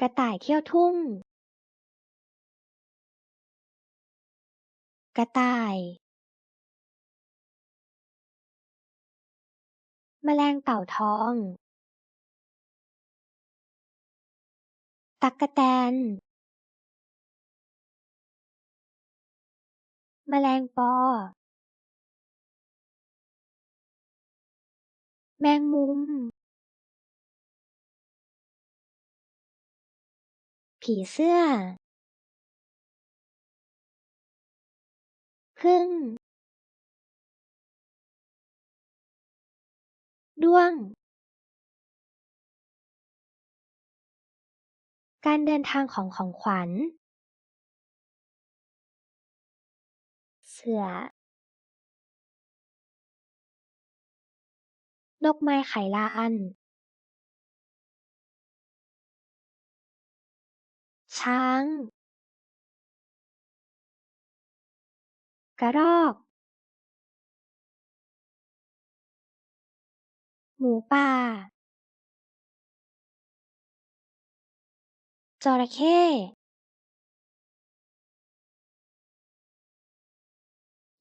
กระต่ายเที่ยวทุ่ง กระต่าย แมลงเต่าทอง ตั๊กะแตน แมลงปอ แมงมุม ผีเสื้อผึ้งด้วง การเดินทางของของขวัญ เสือนกไม้ไขลาน ช้าง กระรอก หมูป่า จระเข้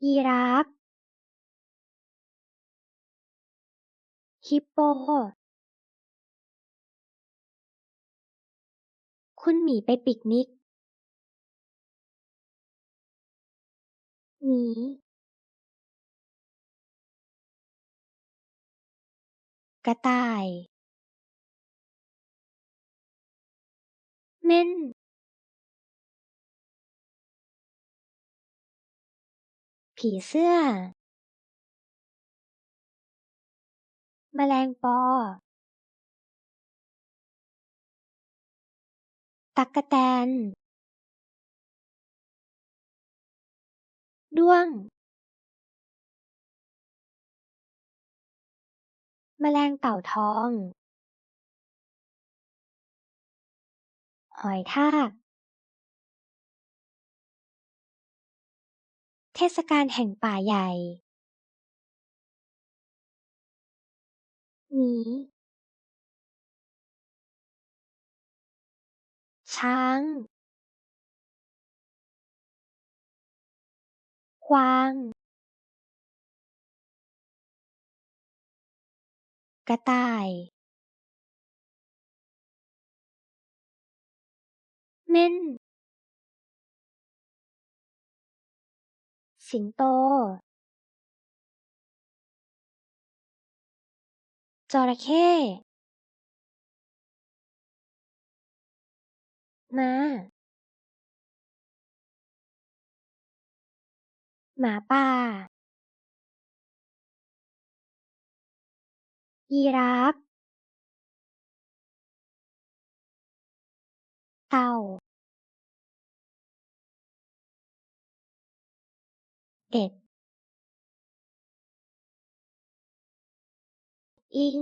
ยีราฟฮิปโป คุณหมีไปปิกนิกหมีกระต่าย เม่น ผีเสื้อ แมลงปอ ตั๊กแตน ด้วง แมลงเต่าทอง หอยทาก เทศกาลแห่งป่าใหญ่หมี ช้างกวาง กระต่าย เม่น สิงโต จระเข้ ม้าหมาป่า ยีราฟ เต่าเป็ดอิง